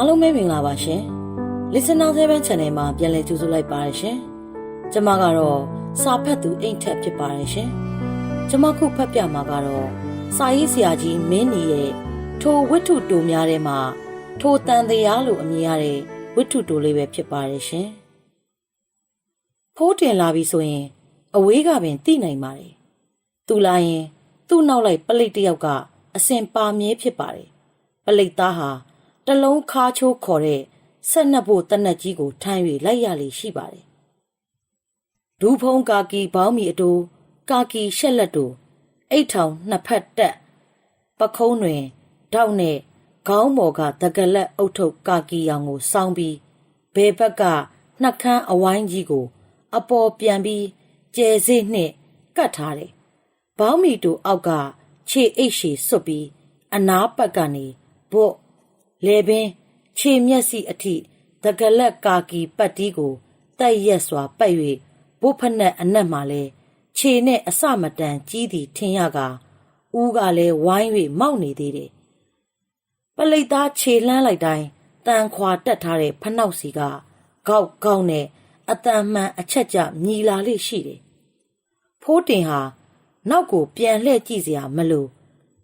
အားလုံးပဲမင်္ဂလာပါရှင် Listener 7 Channel မှာပြန်လည်ကြိုဆိုလိုက်ပါရရှင်ကျွန်မကတော့စာဖတ်သူအိမ်ထက်ဖြစ်ပါတယ်ရှင်ကျွန်မခုဖတ်ပြမှာကတော့စာရေးဆရာကြီးမင်းနီရဲ့ထိုဝိတ္ထုတိုများထဲမှာထိုတန်တရားလို့အမည်ရတဲ့ဝိတ္ထုတိုလေးပဲဖြစ်ပါတယ်ရှင်ဖိုးတင်လာပြီဆိုရင် အဝေးကပင်သိနိုင်ပါတယ်သူလာရင် သူ့နောက်လိုက်ပလိတ်တစ်ယောက်က အစင်ပါမြဲဖြစ်ပါတယ်ပလိတ်သားဟာ တလုံးခါချိုးခေါ်တဲ့ဆက်နှစ်ဖို့တနက်ကြီးကိုထမ်း၍လိုက်ရလေရှိပါတယ်ဒူးဖုံးကာကီဘောင်းမီအတူကာကီရှက်လက်တို့အိတ်ထောင်နှစ်ဖက်တက်ပခုံးတွင်တောက်နဲ့ခေါင်းပေါ်ကတကလက်အုတ်ထုတ်ကာကီရောင်ကိုစောင်းပြီးဘယ်ဘက်ကနှက်ခမ်းအဝိုင်းကြီးကို အပေါ်ပြန်ပြီးကျဲစေးနှင့်ကတ်ထားတယ်။ဘောင်းမီတူအောက်ကခြေအိတ်ရှည်စွတ်ပြီးအနားပတ်ကနေဘွတ် လေပင်ခြေမျက်စိအထိတကလက်ကာကီပတ်တီးကိုတိုက်ရက်စွာပတ်၍ဘုတ်ဖက်နဲ့အနက်မှလည်းခြေနဲ့အစမတန်ကြီးသည်ထင်ရကဦးကလည်းဝိုင်း၍မောက်နေသေးတယ်။ပလိတ်သားခြေလှမ်းလိုက်တိုင်းတန်ခွာတက်ထားတဲ့ဖနှောက်စီကကောက်ကောက်နဲ့အတန်မှန်အချက်ကြမြည်လာလေရှိတယ်။ဖိုးတင်ဟာနောက်ကိုပြန်လှည့်ကြည့်စရာမလို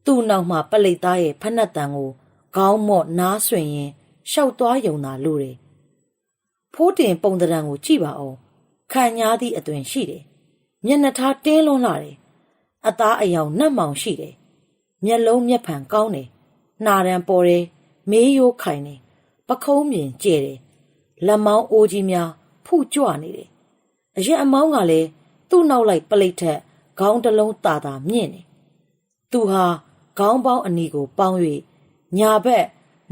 သူ့နောက်မှာပလိတ်သားရဲ့ဖနှက်တန်ကို ခေါင်းမော့နားဆွင်ရင်ရှောက်သွားယုံသာလို့တယ်။ဖိုးတင်ပုံတံကိုကြည့်ပါအောင်ခံညားသည့်အသွင်ရှိတယ်။မျက်နှာထားတင်းလွန်းလာတယ်။အသားအယောင်နှက်မောင်ရှိတယ်။မျက်လုံးမျက်ဖန်ကောင်းတယ်။နှာရန်ပေါ်တယ်။မေးရိုးခိုင်တယ်။ပခုံးမြင်ကျဲတယ်။လက်မောင်းအိုးကြီးများဖုကြွနေတယ်။အရက်အမောင်းကလည်းသူ့နောက်လိုက်ပလိတ်ထက်ခေါင်းတစ်လုံးတာတာမြင့်တယ်။သူဟာခေါင်းပေါင်းအနီကိုပေါင်း၍ ညာဘက်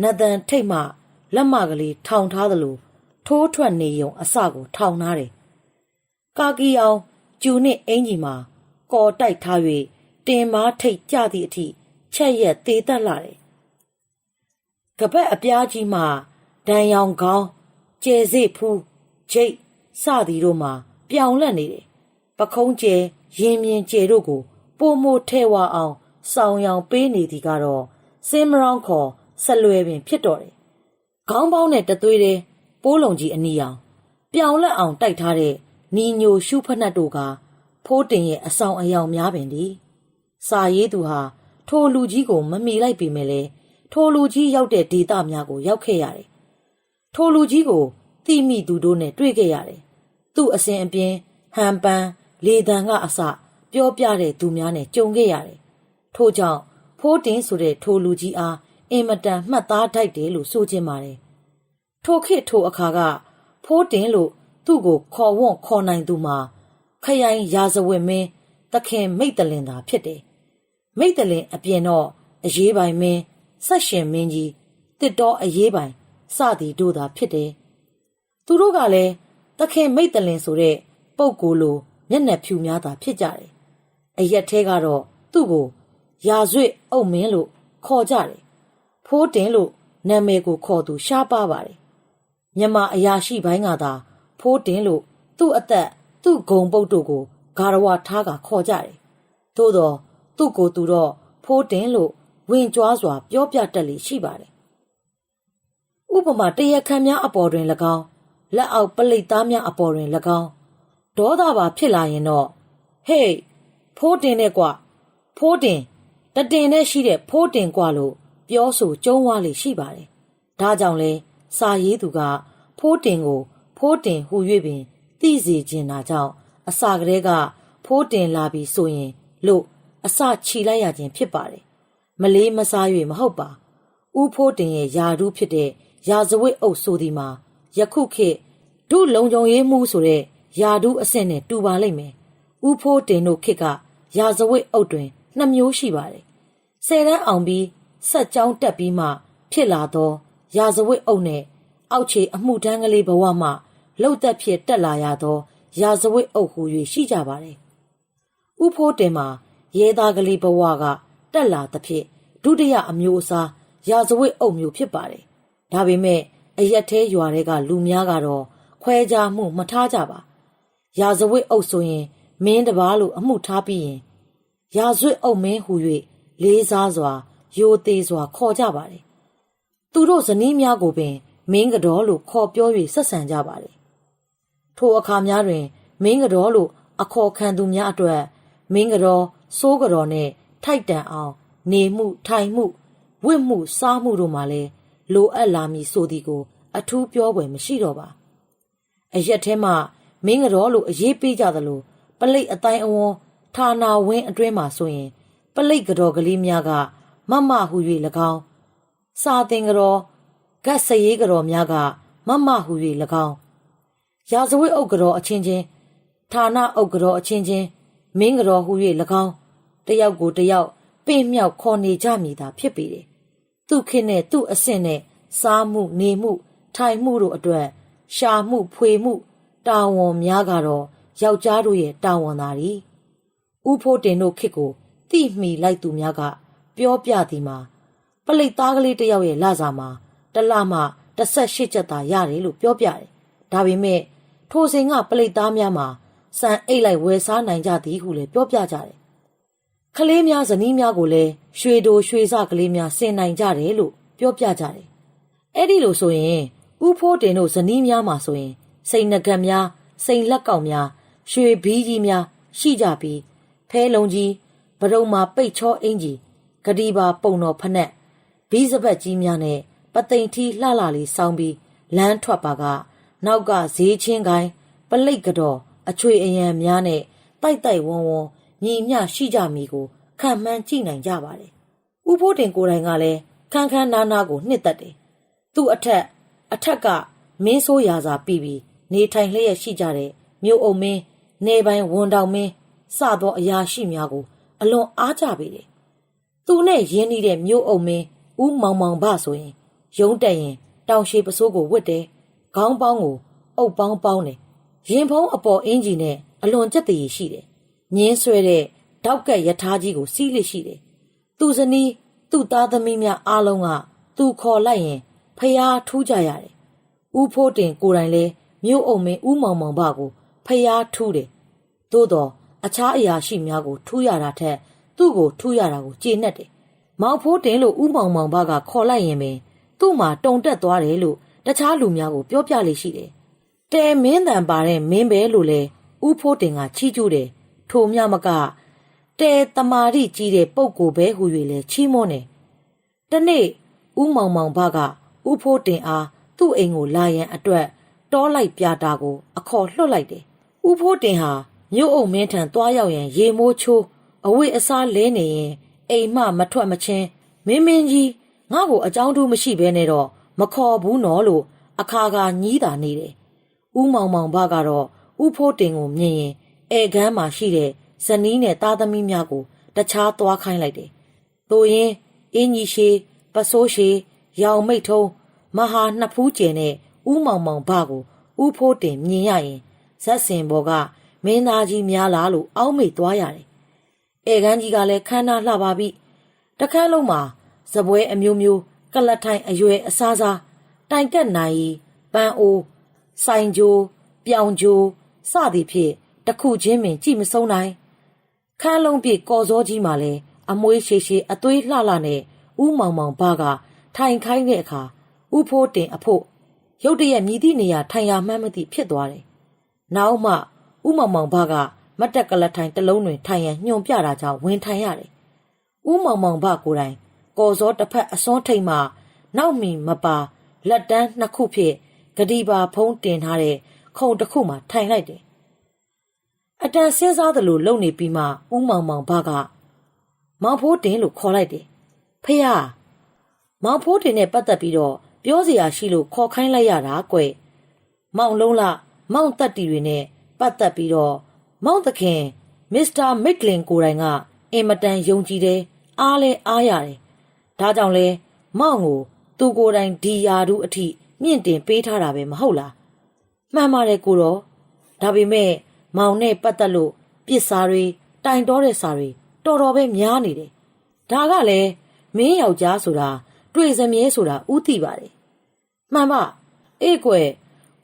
နတ်တန်ထိတ်မှလက်မကလေးထောင်ထားသလိုထိုးထွက်နေုံအစကိုထောင်ထားတယ်။ကာကီအောင်ကျူနှင့်အင်ကြီးမှာကော်တိုက်ထား၍တင်မားထိတ်ကြသည့်အထိချက်ရက်သေးတက်လာတယ်။ကပတ်အပြားကြီးမှဒံရောင်ကောင်းကျဲစေဖူးဂျိတ်စသည်တို့မှာပြောင်လက်နေတယ်။ပခုံးကျဲရင်မြင်ကျဲတို့ကိုပိုမိုထဲဝအောင်စောင်းရောင်ပေးနေသည်ကတော့ စင်းမရောင်းခေါ်ဆက်လွယ်ပင်ဖြစ်တော်တယ်။ခေါင်းပေါင်းနဲ့တသွေးတဲ့ပိုးလုံးကြီးအနီအောင်ပြောင်လက်အောင်တိုက်ထားတဲ့နီညိုရှုဖက်နှက်တို့ကဖိုးတင်ရဲ့အဆောင်အယောင်များပင်ဒီစာရေးသူဟာထိုလူကြီးကိုမမီလိုက်ပေမဲ့လေထိုလူကြီးရောက်တဲ့ဒေသများကိုရောက်ခဲ့ရတယ်။ထိုလူကြီးကိုတိမိသူတို့နဲ့တွေ့ခဲ့ရတယ်။သူ့အစဉ်အပြင်းဟန်ပန်းလေတံကအစပြောပြတဲ့သူများနဲ့ကြုံခဲ့ရတယ်။ထို့ကြောင့် ဖိုးတင်ဆိုတဲ့ထိုလူကြီးအားအင်မတန်မှတ်သားထိုက်တယ်လို့ဆိုခြင်းပါတယ်။ထိုခေတ်ထိုအခါကဖိုးတင်လို့သူ့ကိုခေါ်ဝွန့်ခေါ်နိုင်သူမှာခရိုင်ရာဇဝတ်မင်းတခင်မိတ်တလင်သာဖြစ်တယ်။မိတ်တလင်အပြင်တော့အရေးပိုင်မင်းဆက်ရှင်မင်းကြီးတစ်တော်အရေးပိုင်စသည်တို့သာဖြစ်တယ်။သူတို့ကလည်းတခင်မိတ်တလင်ဆိုတဲ့ပုပ်ကိုယ်လိုမျက်နှာဖြူများသာဖြစ်ကြတယ်။အရက်သေးကတော့သူ့ကို ရာဇွတ်အုပ်မင်းလို့ခေါ်ကြတယ်။ဖိုးတင်လို့နာမည်ကိုခေါ်သူရှားပါပါတယ်။မြမအရာရှိပိုင်းကသာဖိုးတင်လို့သူ့အသက်သူ့ဂုံပုတ်တို့ကိုဂါရဝထားကခေါ်ကြတယ်။သို့တော့သူ့ကိုသူတော့ဖိုးတင်လို့ဝင်ကြွားစွာ ပြောပြတတ်လေရှိပါတယ်။ဥပမာတရခမ်းများအပေါ်တွင်၎င်းလက်အောက်ပလိတ်သားများအပေါ်တွင်၎င်းဒေါသပါဖြစ်လာရင်တော့ဟေးဖိုးတင်တဲ့ကွဖိုးတင် တတင်နဲ့ရှိတဲ့ဖိုးတင်ကွာလို့ပြောဆိုကျုံးဝါလေရှိပါတယ်။ဒါကြောင့်လဲစာရေးသူက ဖိုးတင်ကို ဖိုးတင်ဟူ၍ပင်သိစေခြင်းနာကြောင့်အစာကလေးကဖိုးတင်လာပြီဆိုရင်လို့အစခြိလိုက်ရခြင်းဖြစ်ပါတယ်။မလေးမစား၍မဟုတ်ပါ။ဦးဖိုးတင်ရဲ့ယာဒူးဖြစ်တဲ့ရာဇဝတ်အုပ်ဆိုဒီမှာယခုခေတ်ဒုလုံကြုံရေးမှုဆိုတဲ့ယာဒူးအဆင့်နဲ့တူပါလိမ့်မယ်။ဦးဖိုးတင်တို့ခေတ်ကရာဇဝတ်အုပ်တွင် နှစ်မျိုးရှိပါတယ်။ဆယ်တန်းအောင်ပြီးဆက်ကြောင်းတက်ပြီးမှ ဖြစ်လာသော ရာဇဝတ်အုပ်နဲ့အောက်ခြေအမှုတန်းကလေးဘဝမှလှုပ်သက်ဖြစ်တက်လာရသော ရာဇဝတ်အုပ်ဟူ၍ရှိကြပါတယ်။ဥဖိုးတင်မှာရဲသားကလေးဘဝကတက်လာသဖြင့်ဒုတိယအမျိုးအစားရာဇဝတ်အုပ်မျိုးဖြစ်ပါတယ်။ဒါပေမဲ့အရက်သေးရွာတွေကလူများကတော့ခွဲခြားမှုမထားကြပါ။ရာဇဝတ်အုပ်ဆိုရင်မင်းတပားလို့အမှုထားပြီးရင် ရာဇဝတ်အုပ်မင်းဟူ၍လေးစားစွာယိုသေးစွာ ခေါ်ကြပါတယ်သူတို့ဇနီးများကိုပင် မင်းကတော်လို့ခေါ်ပြော၍ဆက်ဆံကြပါတယ်ထိုအခါများတွင် မင်းကတော်လို့အခေါ်ခံသူများအတွက်မင်းကတော်စိုးကတော်နဲ့ထိုက်တန်အောင် နေမှုထိုင်မှုဝတ်မှုစားမှုတို့မှာလည်းလိုအပ်လာမည်ဆိုသည်ကို အထူးပြောပွဲမရှိတော့ပါအရက်ထဲမှာမင်းကတော်လို့အရေးပေးကြသလိုပလိတ်အတိုင်းအဝန်း ဌာနာဝင်းအတွင်းမှာဆိုရင် ပလိတ်ကတော်ကလေးများကမမဟု၍၎င်းစာတင်ကတော်ဂတ်စရေးကတော်များကမမဟု၍၎င်းရာဇဝတ်အုပ်ကတော်အချင်းချင်းဌာနအုပ်ကတော်အချင်းချင်းမင်းကတော်ဟု၍၎င်းတယောက်ကိုတယောက်ပင့်မြောက်ခေါ်နေကြမည်သာဖြစ်ပေတယ်သူခင်းနဲ့သူ့အဆင့်နဲ့စားမှုနေမှု ထိုင်မှုတို့အတွက်ရှာမှုဖွေမှုတာဝန်များကတော့ယောက်ျားတို့ရဲ့တာဝန်သာရီ ဥဖို့တင်တို့ခစ်ကိုတိမိလိုက်သူများက ပြောပြသည်မှာပလိတ်သားကလေးတစ်ယောက်ရဲ့လစာမှာတစ်လမှ18ကျပ်သာရတယ်လို့ပြောပြတယ်ဒါပေမဲ့ထိုစဉ်ကပလိတ်သားများမှာစံအိတ်လိုက်ဝယ်စားနိုင်ကြသည်ဟုလည်းပြောပြကြတယ်ကလေးများဇနီးများကိုလည်းရွှေတိုရွှေစကလေးများဆင်နိုင်ကြတယ်လို့ပြောပြကြတယ်အဲ့ဒီလိုဆိုရင်ဥဖိုးတင်တို့ဇနီးများမှာဆိုရင် စိန်နဂတ်များစိန်လက်ကောက်များရွှေဘီးကြီးများရှိကြပြီး ဖဲလုံးကြီးဗရုံမာပိတ်ချောအင်ကြီးဂဒီပါပုံတော်ဖက်နဲ့ဘီးစပတ်ကြီးများနဲ့ပသိမ်ထီလှလှလေးစောင်းပြီးလမ်းထွက်ပါက နောက်ကဈေးချင်းကိုင်းပလိတ်ကတော်အချွေအယံများနဲ့တိုက်တိုက်ဝန်းဝန်းညီမျှရှိကြမည်ကိုခံမှန်းကြည့်နိုင်ကြပါတယ်။ဥဖိုးတင်ကိုယ်တိုင်ကလည်းခန်းခန်းနားနားကိုနှစ်သက်တယ်။သူ့အထက်အထက်ကမင်းဆိုးရာစာပြီးပြီးနေထိုင်လျက်ရှိကြတဲ့မြို့အုပ်မင်းနေပိုင်ဝန်တောင်မင်း စသောအရာရှိများကို အလွန်အားကြပေတယ်။သူနဲ့ရင်းနှီးတဲ့မြို့အုပ်မင်းဦးမောင်မောင်ဘဆိုရင်ရုံးတက်ရင်တောင်ရှိပစိုးကိုဝတ်တယ်။ခေါင်းပေါင်းကိုအုပ်ပေါင်းပေါင်းတယ်။ရင်ဖုံးအပေါ်အင်ဂျီနဲ့အလွန်ကြက်တည်ရှိတယ်။ညင်းဆွဲတဲ့တောက်ကက်ယထာကြီးကိုစီးလိရှိတယ်။သူ့ဇနီးသူ့သားသမီးများအားလုံးကသူခေါ်လိုက်ရင်ဖျားထူးကြရတယ်။ဦးဖိုးတင်ကိုယ်တိုင်လဲမြို့အုံမင်းဦးမောင်မောင်ဘကိုဖျားထူးတယ်။သို့တော့ အခြားအရာရှိများကို ထူးရတာထက် သူ့ကို ထူးရတာကိုကျေနပ်တယ်။မောင်ဖိုးတင်လို့ဦးမောင်မောင်ဘကခေါ်လိုက်ရင်ပင်သူ့မှာတုံတက်သွားတယ်လို့တခြားလူများကိုပြောပြလိရှိတယ်။တဲမင်းတန်ပါတဲ့မင်းပဲလို့လဲဦးဖိုးတင်ကချီးကျူးတယ်။ထိုမြမကတဲတမာရီကြီးတဲ့ပုံကိုပဲဟူ၍လဲချီးမွမ်းတယ်။တနေ့ဦးမောင်မောင်ဘကဦးဖိုးတင်အားသူ့အိမ်ကိုလာရန်အတွက် တောလိုက်ပြတာကို အခေါ်လွှတ်လိုက်တယ်။ဦးဖိုးတင်ဟာ မြို့အုပ်မင်းထံသွားရောက်ရန်ရေမိုးချိုးအဝိအစားလဲနေရင်အိမ်မှမထွက်မချင်းမင်းမင်းကြီးငါ့ကိုအကြောင်းထူးမရှိဘဲနဲ့တော့မခေါ်ဘူးနော်လို့အခါကညီးတာနေတယ်။ဦးမောင်မောင်ဘကတော့ဦးဖိုးတင်ကိုမြင်ရင်ဧကန်းမှာရှိတဲ့ဇနီးနဲ့သားသမီးများကိုတခြားသွားခိုင်းလိုက်တယ်။သို့ရင်အင်းကြီးရှိပစိုးရှိရောင်မိတ်ထုံးမဟာနှစ်ဖူးကျင်နဲ့ဥမောင်မောင်ဘကိုဥဖိုးတင်မြင်ရရင်ဇက်စင်ဘော်က မင်းသားကြီးများလားလို့အောက်မေ့သွားရတယ်။ဧကန်းကြီးကလည်းခမ်းနားလှပါပြီ။တခန်းလုံးမှာဇပွဲအမျိုးမျိုးကလတ်ထိုင်အရွယ်အစားစားတိုင်ကက်နိုင်ပန်းအိုးဆိုင်ဂျိုးပြောင်ဂျိုးစသည်ဖြင့်တခုချင်းပင်ကြည့်မဆုံးနိုင်ခန်းလုံးပြည့်ကော်စောကြီးမှလည်းအမွေးရှည်ရှည်အသွေးလှလှနဲ့ဥမောင်မောင်ဘကထိုင်ခိုင်းတဲ့အခါဥဖိုးတင်အဖို့ရုတ်တရက်မြည်သည့်နေရာထိုင်ရမှန်းမသိဖြစ်သွားတယ်။နောက်မှ ဥမောင်မောင်ဘကမတ်တက်ကလထိုင်တစ်လုံးတွင်ထိုင်ရန်ညွန်ပြတာကြောင့်ဝင်ထိုင်ရတယ်။ဥမောင်မောင်ဘကိုယ်တိုင်ကော်စောတစ်ဖက်အစွန်းထိတ်မှနောက်မီမပါလက်တန်းနှစ်ခုဖြင့်ဂဒီပါဖုံးတင်ထားတဲ့ခုံတစ်ခုမှထိုင်လိုက်တယ်။အတန်စဉ်းစားသလိုလုံနေပြီးမှဥမောင်မောင်ဘကမောင်ဖိုးတင်လို့ခေါ်လိုက်တယ်။ဖေဟာမောင်ဖိုးတင်နဲ့ပတ်သက်ပြီးတော့ပြောစရာရှိလို့ခေါ်ခိုင်းလိုက်ရတာကွ။မောင်လုံးလမောင်တက်တီတွေနဲ့ ပတ်သက်ပြီးတော့မောင်သခင်မစ္စတာမစ်ကလင်ကိုယ်တိုင်ကအင်မတန်ယုံကြည်တယ်အားလဲအားရတယ်။ဒါကြောင့်လဲမောင်ကိုသူကိုယ်တိုင်ဒီယာတို့အထိမြင့်တင်ပေးထားတာပဲမဟုတ်လား။မှန်ပါတယ်ကိုတော့ဒါပေမဲ့မောင်နဲ့ပတ်သက်လို့ပြစ်စားတွေတိုင်တော်တဲ့စာတွေတော်တော်ပဲများနေတယ်။ဒါကလည်းမင်းယောက်ျားဆိုတာတွေ့စမြဲဆိုတာဥသိပါတယ်။မှန်ပါအေးကွယ်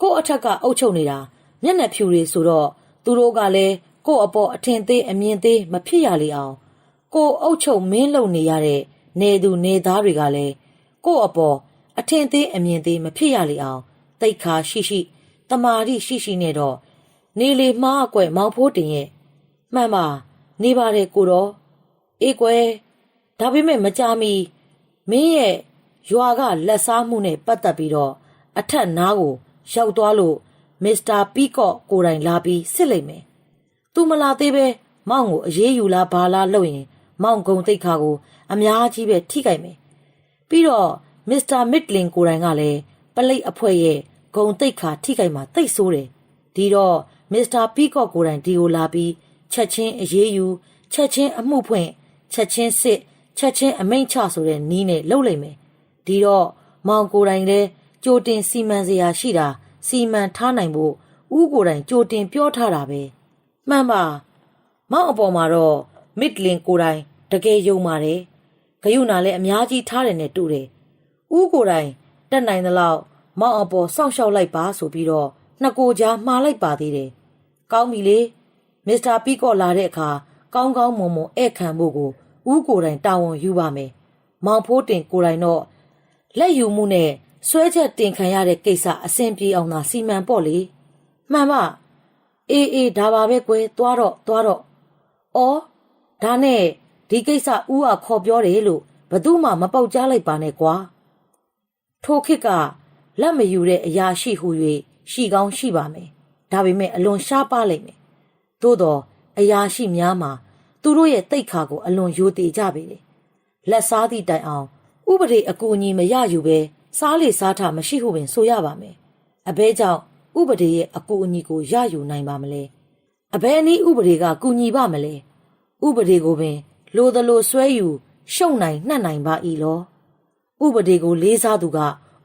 ကို့အထက်ကအုပ်ချုပ်နေတာ မျက်နှာဖြူတွေဆိုတော့သူတို့ကလည်းကို့အပေါ်အထင်သေးအမြင်သေးမဖြစ်ရလေအောင် ကို့အုပ်ချုပ်မင်းလုံနေရတဲ့နေသူနေသားတွေကလည်းကို့အပေါ်အထင်သေးအမြင်သေးမဖြစ်ရလေအောင်တိတ်ခါရှိရှိတမာတိရှိရှိနဲ့တော့နေလေမှားအကွယ်မောင်ဖိုးတင်ရဲ့မှန်ပါနေပါတယ်ကိုတော့အေးကွယ်ဒါပေမဲ့မကြမီမင်းရဲ့ရွာကလက်စားမှုနဲ့ပတ်သက်ပြီးတော့အထက်နားကိုရောက်သွားလို့ မစ္စတာပီကော့ကိုယ်တိုင်လာပြီးစစ်လိုက်မယ်။ "तू မလာသေးပဲမောင်ကိုအေးအေးယူလားဘာလားလုပ်ရင်မောင်ဂုံတိတ်ခါကိုအများကြီးပဲထိခိုက်မယ်။ပြီးတော့မစ္စတာမစ်လင်ကိုယ်တိုင်ကလည်းပလိတ်အဖွဲ့ရဲ့ဂုံတိတ်ခါထိခိုက်မှာတိတ်ဆိုးတယ်။ဒီတော့မစ္စတာပီကော့ကိုယ်တိုင်ဒီကိုလာပြီးချက်ချင်းအေးအေးယူချက်ချင်းအမှုဖွင့်ချက်ချင်းစစ်ချက်ချင်းအမိန့်ချဆိုတဲ့နီးနဲ့လှုပ်လိုက်မယ်။ဒီတော့မောင်ကိုယ်တိုင်လည်းကြိုတင်စီမံစရာရှိတာ စီမံထားနိုင်ဖို့ဥကိုယ်တိုင်ကြိုတင်ပြောထားတာပဲမှန်ပါမောင်အပေါ်မှာတော့မစ်လင်ကိုယ်တိုင်တကယ်ယုံပါတယ်ဂယုနာလည်းအများကြီးထားတယ်နဲ့တူတယ်ဥကိုယ်တိုင်တက်နိုင်သလောက်မောင်အပေါ်စောင့်ရှောက်လိုက်ပါဆိုပြီးတော့နှစ်ကိုကြားမှားလိုက်ပါသေးတယ်ကောင်းပြီလေမစ္စတာပီကော့လာတဲ့အခါကောင်းကောင်းမွန်မွန်ဧည့်ခံဖို့ကိုဥကိုယ်တိုင်တာဝန်ယူပါမယ်မောင်ဖိုးတင်ကိုယ်တိုင်တော့လက်ယူမှုနဲ့ ဆွဲချက်တင်ခံရတဲ့ကိစ္စအဆင်ပြေအောင်သာစီမံပေါ့လေမှန်ပါအေးအေးဒါပါပဲကွယ်သွားတော့သွားတော့အော်ဒါနဲ့ဒီကိစ္စဦးကခေါ်ပြောတယ်လို့ဘသူမှမပေါက်ကြားလိုက်ပါနဲ့ကွာထိုခေတ်ကလက်မယူတဲ့အရာရှိဟု၍ရှိကောင်းရှိပါမယ်ဒါပေမဲ့အလွန်ရှားပါလိမ့်မယ်သို့တော့အရာရှိများမှာသူတို့ရဲ့တိတ်ခါကိုအလွန်ယိုတည်ကြပေတယ်လက်စားသည့်တိုင်အောင် ဥပဒေအကူအညီမရယူပဲ စားလေစားထမရှိဟုပင်ဆိုရပါမယ်။အဘဲကြောင့်ဥပဒေရဲ့အကူအညီကိုရယူနိုင်ပါမလဲ။အဘဲအနည်းဥပဒေကကူညီပါမလဲ။ဥပဒေကိုပင်လိုသလိုဆွဲယူရှုံနိုင်နှံ့နိုင်ပါ၏လော။ဥပဒေကိုလေးစားသူက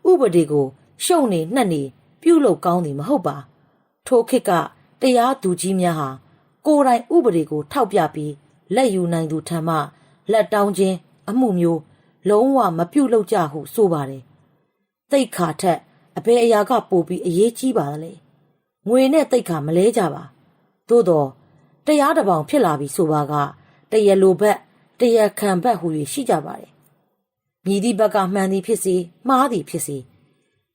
ဥပဒေကိုရှုံနေနှံ့နေပြုလုပ်ကောင်းသည်မဟုတ်ပါ။ထိုခေတ်ကတရားသူကြီးများဟာကိုယ်တိုင်ဥပဒေကိုထောက်ပြပြီးလက်ယူနိုင်သူထံမှလက်တောင်းခြင်းအမှုမျိုးလုံးဝမပြုတ်လောက်ကြဟုဆိုပါတယ် တိတ်ခါထက်အဘယ်အရာကပိုပြီးအရေးကြီးပါလဲငွေနဲ့တိတ်ခါမလဲကြပါသို့တော့တရားတပောင်ဖြစ်လာပြီဆိုပါကတရလိုဘက်တရခံဘက်ဟူ၍ရှိကြပါတယ်မြည်သည့်ဘက်ကမှန်သည်ဖြစ်စေမှားသည်ဖြစ်စေ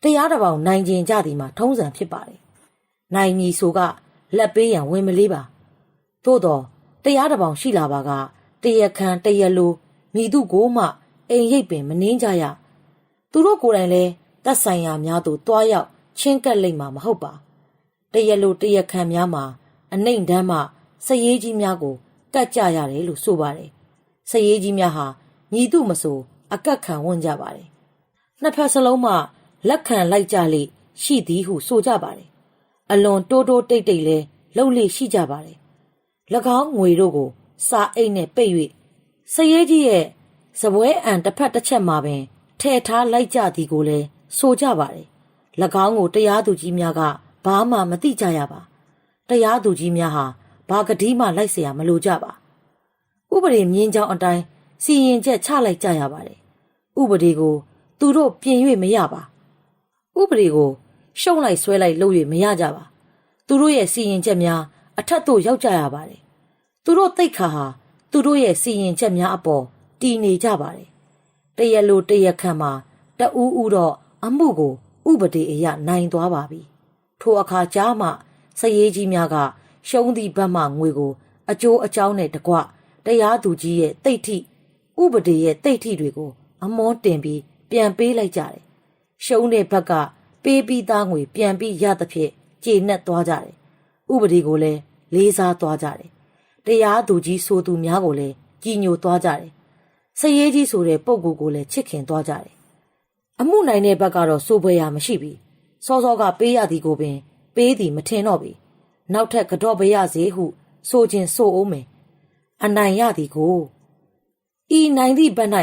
တရားတပောင်နိုင်ကျင်ကြသည်မှာထုံးစံဖြစ်ပါတယ်နိုင်မည်ဆိုကလက်ပေးရန်ဝင်မလေးပါသို့တော့တရားတပောင်ရှိလာပါကတရခံတရလိုမိသူကိုမှအိမ်ရိပ်ပင်မနှင်းကြရသူတို့ကိုယ်တိုင်လည်း သက်ဆိုင်ရာများသို့တွားရောက်ချင်းကပ်လိမ့်မှာမဟုတ်ပါတရလိုတရခံများမှာအနှိမ်တန်းမှစရေးကြီးများကိုကတ်ကြရတယ်လို့ဆိုပါတယ်စရေးကြီးများဟာညီသူမဆိုအကက်ခံဝန်ကြပါတယ်နှစ်ဖက်စလုံးမှလက်ခံလိုက်ကြလေရှိသည်ဟုဆိုကြပါတယ်အလွန်တိုးတိုးတိတ်တိတ်လဲလှုပ်လေရှိကြပါတယ်၎င်းငွေတို့ကို စာအိတ်နဲ့ပိတ်၍စရဲကြီးရဲ့စပွဲအံတစ်ဖက်တစ်ချက်မှာပင်ထဲ့ထားလိုက်ကြသည်ကိုလည်း ဆိုကြပါတယ်၎င်းကိုတရားသူကြီးများကဘာမှမသိကြရပါတရားသူကြီးများဟာဘာကတိမှလိုက်เสียမလိုကြပါဥပဒေမြင်းချောင်းအတိုင်းစီရင်ချက်ချလိုက်ကြရပါတယ်ဥပဒေကို သူတို့ပြင်၍မရပါဥပဒေကိုရှုံလိုက်ဆွဲလိုက်လုပ်၍မရကြပါသူတို့ရဲ့စီရင်ချက်များအထက်သို့ရောက်ကြရပါတယ်သူတို့တိတ်ခါဟာသူတို့ရဲ့စီရင်ချက်များအပေါ်တည်နေကြပါတယ်တရလိုတရခံမှာတအူးဦးတော့ အမှုကို ဥပဒေအရနိုင်သွားပါပြီထိုအခါကြားမှစရေးကြီးများကရှုံးသည့်ဘက်မှငွေကို အကျိုးအကြောင်းနဲ့တကွတရားသူကြီးရဲ့တိတ်ထိဥပဒေရဲ့တိတ်ထိတွေကို အမွန်းတင်ပြီးပြန်ပေးလိုက်ကြတယ်ရှုံးတဲ့ဘက်ကပေးပြီးသားငွေပြန်ပြီးရသဖြင့်ကျေနပ်သွားကြတယ်ဥပဒေကိုလည်းလေးစားသွားကြတယ်တရားသူကြီးဆိုသူများကိုလည်းကြည်ညိုသွားကြတယ်စရေးကြီးဆိုတဲ့ပုံကိုယ်ကိုလည်းချစ်ခင်သွားကြတယ် အမှုနိုင်တဲ့ဘက်ကတော့စိုးပွဲရမရှိပြီစောစောကပေးရသည်ကိုပင် ပေးသည်မထင်တော့ပြီနောက်ထပ်ကတော့ပရစေဟု ဆိုခြင်းဆိုအောင်မယ်အနိုင်ရသည်ကိုဤနိုင်သည့်ဘက်၌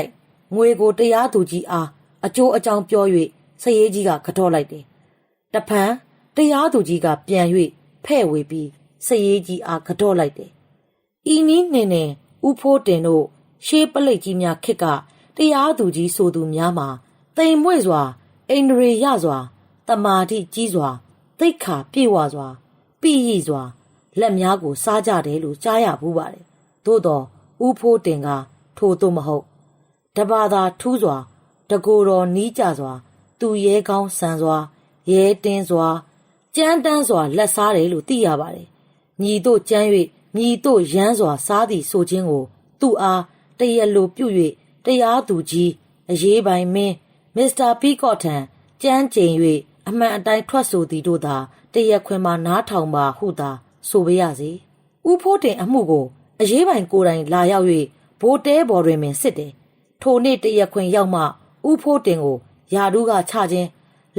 ငွေကိုတရားသူကြီးအားအကျိုးအကြောင်းပြော၍စရေးကြီးကကတော့လိုက်တယ်တဖန်တရားသူကြီးကပြန်၍ဖဲ့ဝေပြီးစရေးကြီးအားကတော့လိုက်တယ်ဤနည်းနှင့်နဲ့ဥဖိုးတင်တို့ရှေးပလိတ်ကြီးများခစ်ကတရားသူကြီးဆိုသူများမှာ တိမ်မွေ့စွာအိန္ဒြေရစွာတမာတိကြီးစွာသိက္ခာပြေဝစွာပြည့်ရည်စွာလက်များကိုစားကြတယ်လို့ကြားရဘူးပါတယ်သို့တော့ဥဖိုးတင်ကထို့သို့မဟုတ်တဘာသာထူးစွာတကိုယ်တော်နီးကြစွာ သူရဲကောင်းဆန်စွာရဲတင်းစွာကြမ်းတမ်းစွာလက်စားတယ်လို့သိရပါတယ်ညီတို့ကြမ်း၍ညီတို့ရမ်းစွာစားသည်ဆိုခြင်းကို သူ့အားတရက်လိုပြုတ်၍တရားသူကြီးအရေးပိုင်မင်း မစ္စတာပီကော့ထံကြမ်းကျင်၍အမှန်အတိုင်းထွက်ဆိုသည်တို့သာတရက်ခွင်မှာနားထောင်ပါဟုသာဆိုပါရစေ။ဥဖိုးတင်အမှုကိုအရေးပိုင်ကိုယ်တိုင်လာရောက်၍ဘိုးတဲဘော်တွင်ပင်စစ်တယ်။ထိုနေ့တရက်ခွင်ရောက်မှဥဖိုးတင်ကိုယာဒူးကချခြင်း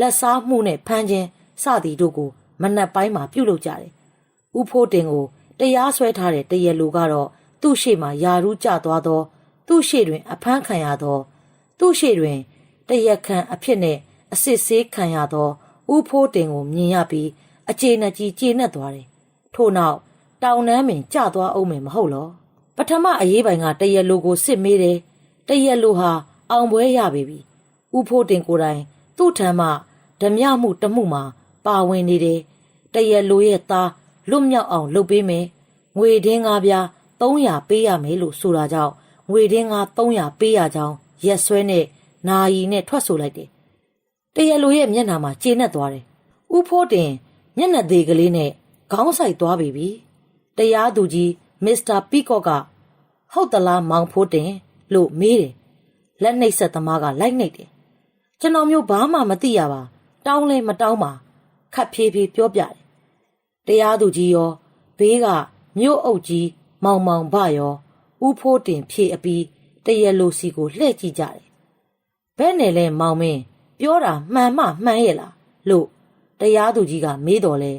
လက်စားမှုနဲ့ဖမ်းခြင်းစသည်တို့ကိုမနက်ပိုင်းမှာပြုလုပ်ကြတယ်။ဥဖိုးတင်ကိုတရားစွဲထားတဲ့တရက်လူကတော့သူ့ရှေ့မှာယာဒူးကျသွားသော သူ့ရှေ့တွင်အဖမ်းခံရသော သူ့ရှေ့တွင် တရက်ခံအဖြစ်နဲ့အစစ်ဆေးခံရသောဥဖိုးတင်ကိုမြင်ရပြီးအကျေနပ်ကြီးကျေနပ်သွားတယ်။ထို့နောက်တောင်နှမ်းပင်ကျသွားအောင်မယ်မဟုတ်လော။ပထမအရေးပိုင်ကတရက်လိုကိုစစ်မေးတယ်။တရက်လိုဟာအောင်ပွဲရပြီပြီ။ဥဖိုးတင်ကိုယ်တိုင်သူ့ထံမှဓမြမှုတမှုမှာပါဝင်နေတယ်။တရက်လိုရဲ့သားလွတ်မြောက်အောင်လုပ်ပေးမယ်။ငွေဒင်းငါးပြား300ပေးရမယ်လို့ဆိုတာကြောင့်ငွေဒင်းငါး300ပေးရကြောင်းရက်ဆွဲနဲ့ နာယီနဲ့ထွက်ဆိုလိုက်တယ်။တရလိုရဲ့မျက်နှာမှာကျေနပ်သွားတယ်။ဥဖိုးတင်မျက်နှာသေးကလေးနဲ့ခေါင်းဆိုင်သွားပြီပြီ။တရားသူကြီးမစ္စတာပီကော့ကဟုတ်သလားမောင်ဖိုးတင်လို့မေးတယ်။လက်နှိပ်ဆက်သမားကလိုက်နှိပ်တယ်။ကျွန်တော်မျိုးဘာမှမသိရပါ။တောင်းလဲမတောင်းပါ။ခတ်ဖြည်းဖြည်းပြောပြတယ်။တရားသူကြီးရောဘေးကမြို့အုပ်ကြီးမောင်မောင်ဘရောဥဖိုးတင်ဖြည့်အပြီးတရလိုစီကိုလှည့်ကြည့်ကြတယ်။ ဘဲနဲ့လဲမောင်မင်းပြောတာမှန်မှမှန်ရဲ့လားလို့တရားသူကြီးကမေးတော်လဲ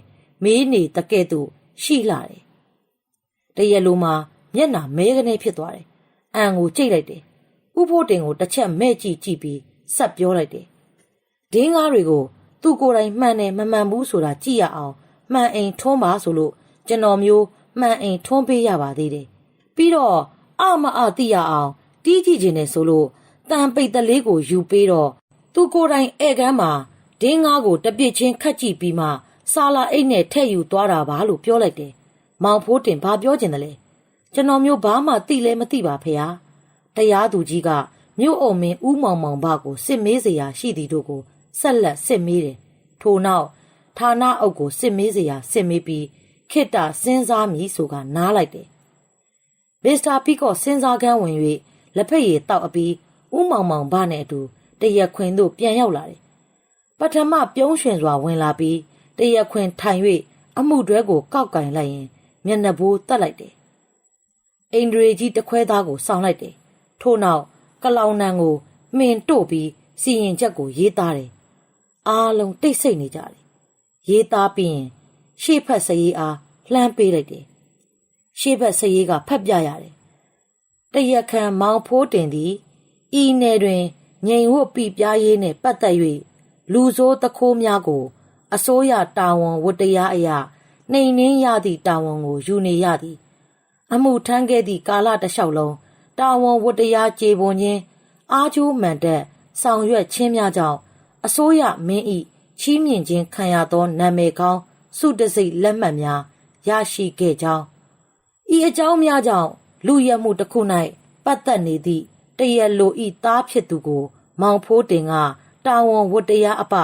မေးနေတကဲ့သို့ရှိလာတယ်။တရလိုမှာမျက်နှာမဲကနေဖြစ်သွားတယ်။အန်ကိုကြိတ်လိုက်တယ်။ဥဖိုးတင်ကိုတစ်ချက်မဲ့ကြည့်ကြည့်ပြီးဆက်ပြောလိုက်တယ်။ဒင်းကားတွေကိုသူ့ကိုယ်တိုင်မှန်တယ်မမှန်ဘူးဆိုတာကြည့်ရအောင်မှန်အိမ်ထွန်းပါဆိုလို့ကျွန်တော်မျိုးမှန်အိမ်ထွန်းပေးရပါသေးတယ်။ပြီးတော့အမအသိရအောင်တီးကြည့်ခြင်းနဲ့ဆိုလို့ တန်ပိတ်တလေးကိုယူပေးတော့သူကိုယ်တိုင်ဧကန်းမှာဒင်းငါးကိုတပစ်ချင်းခတ်ကြည့်ပြီးမှစာလာအိတ်နဲ့ထည့်ယူသွားတာပါလို့ပြောလိုက်တယ်။မောင်ဖိုးတင်ဘာပြောချင်တယ်လဲ။ကျွန်တော်မျိုးဘာမှသိလဲမသိပါဖေဟာ။တရားသူကြီးကမြို့အုံမင်းဦးမောင်မောင်ဘကိုစစ်မေးစရာရှိသည်တို့ကိုဆက်လက်စစ်မေးတယ်။ထို့နောက်ဌာနအုပ်ကိုစစ်မေးစရာစစ်မေးပြီးခိတ္တစဉ်းစားမိဆိုကနားလိုက်တယ်။မစ္စတာပီကောစဉ်းစားကန်းဝင်၍လက်ဖက်ရည်တောက်အပြီး ဥမောင်မောင်ဘနဲ့အတူတရက်ခွင်သို့ပြန်ရောက်လာတယ်။ပထမပြုံးရွှင်စွာဝင်လာပြီးတရက်ခွင်ထိုင်၍အမှုတွဲကိုကောက်ကင်လိုက်ရင်မျက်နှာဘိုးတက်လိုက်တယ်။အိန္ဒြေကြီးတခွဲသားကိုစောင်းလိုက်တယ်။ထို့နောက်ကလောင်နံကိုမှင်တို့ပြီးစီရင်ချက်ကိုရေးသားတယ်။အားလုံးတိတ်ဆိတ်နေကြတယ်။ရေးသားပြီးရင်ရှေ့ဖက်စရေးအားလှမ်းပေးလိုက်တယ်။ရှေ့ဖက်စရေးကဖတ်ပြရတယ်။တရက်ခံမောင်ဖိုးတင်သည် ဤနယ်တွင်ငြိမ်ဝတ်ပြပြားရေးနှင့်ပတ်သက်၍လူဆိုးတခိုးများကို အစိုးရတာဝန်ဝတ္တရားအရာနှိမ်နှင်းရသည့်တာဝန်ကိုယူနေရသည် အမှုထမ်းခဲ့သည့်ကာလတစ်လျှောက်လုံးတာဝန်ဝတ္တရားကြေပွန်ခြင်းအားကျိုးမှန်တဲ့ဆောင်ရွက်ခြင်းများကြောင့်အစိုးရမင်းဤချီးမြှင့်ခြင်းခံရသောနာမည်ကောင်းစုတစိတ်လက်မှတ်များရရှိခဲ့ကြောင်းဤအကြောင်းများကြောင့်လူရမှုတစ်ခု၌ပတ်သက်နေသည့် တရလိုဤသားဖြစ်သူကို မောင်ဖိုးတင်ကတာဝန်ဝတ္တရားအပ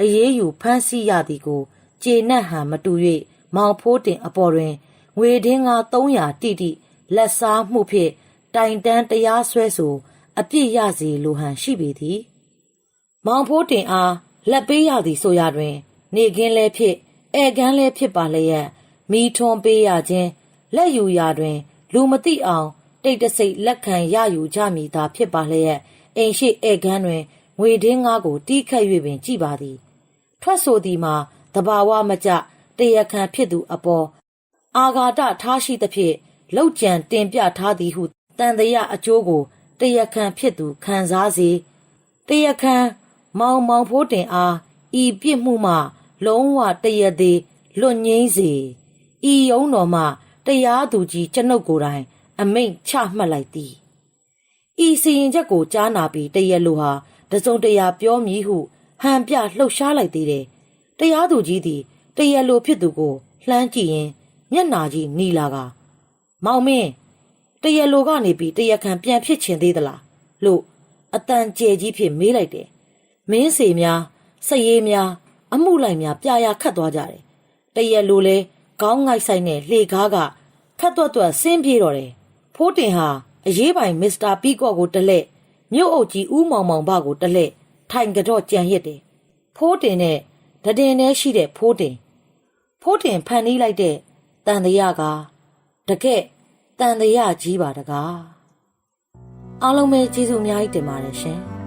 အရေးယူဖမ်းဆီးရသည်ကိုကျေနပ်ဟန်မတူ၍မောင်ဖိုးတင်အပေါ်တွင်ငွေဒင်းကား300တိတိလက်စားမှုဖြင့်တိုင်တန်းတရားစွဲဆိုအပြစ်ရစီလိုဟန်ရှိပေသည် မောင်ဖိုးတင်အားလက်ပေးရသည်ဆိုရတွင် နေကင်းလဲဖြစ်ဧကန်းလဲဖြစ်ပါလျက်မိထွန်ပေးရခြင်းလက်ယူရာတွင် လူမသိအောင် တိတ်တဆိတ်လက်ခံရယူကြမည်သာဖြစ်ပါလျက်အိမ်ရှိဧကန်းတွင်ငွေဒင်းငါးကိုတီးခတ်၍ပင်ကြည်ပါသည် ထွက်ဆိုသည်မှာတဘာဝမကြတရခံဖြစ်သူအပေါ်အာဃာတထားရှိသဖြင့်လောက်ကြံတင်ပြထားသည်ဟုတန်တရာအကျိုးကိုတရခံဖြစ်သူခံစားစေတရခံမောင်မောင်ဖိုးတင်အားဤပြစ်မှုမှလုံးဝတရသေးလွတ်ငင်းစေဤယုံတော်မှတရားသူကြီးကျွန်ုပ်ကိုယ်တိုင် အမိန့်ချမှတ်လိုက်သည်ဤစီရင်ချက်ကိုကြားနာပြီးတရက်လိုဟာတစုံတရာပြောမည်ဟုဟန်ပြလှုပ်ရှားလိုက်သေးတယ်တရားသူကြီးသည်တရက်လိုဖြစ်သူကိုလှမ်းကြည့်ရင်မျက်နာကြီးနီလာကမောင်မင်းတရက်လိုကနေပြီးတရက်ခံပြန်ဖြစ်ချင်သေးသလားလို့အတန်ကျဲကြီးဖြစ်မေးလိုက်တယ်မင်းစီများစက်ရေးများ အမှုလိုက်များပြရာခတ်သွားကြတယ်တရက်လိုလဲခေါင်းငိုက်ဆိုင်နဲ့လှေကားကခတ်တွတ်တွတ်ဆင်းပြေးတော့တယ် ဖိုးတင်ဟာအရေးပိုင်မစ္စတာပီကော့ကိုတလက်မြို့အုပ်ကြီးဦးမောင်မောင်ဘကိုတလက်ထိုင်ကြော့ကြံရစ်တယ်ဖိုးတင်နဲ့တဒင်ထဲရှိတဲ့ဖိုးတင်ဖိုးတင်ဖန်နီးလိုက်တဲ့တန်တရာကတကက်တန်တရာကြီးပါတကားအားလုံးပဲကျေးဇူးအများကြီးတင်ပါတယ်ရှင်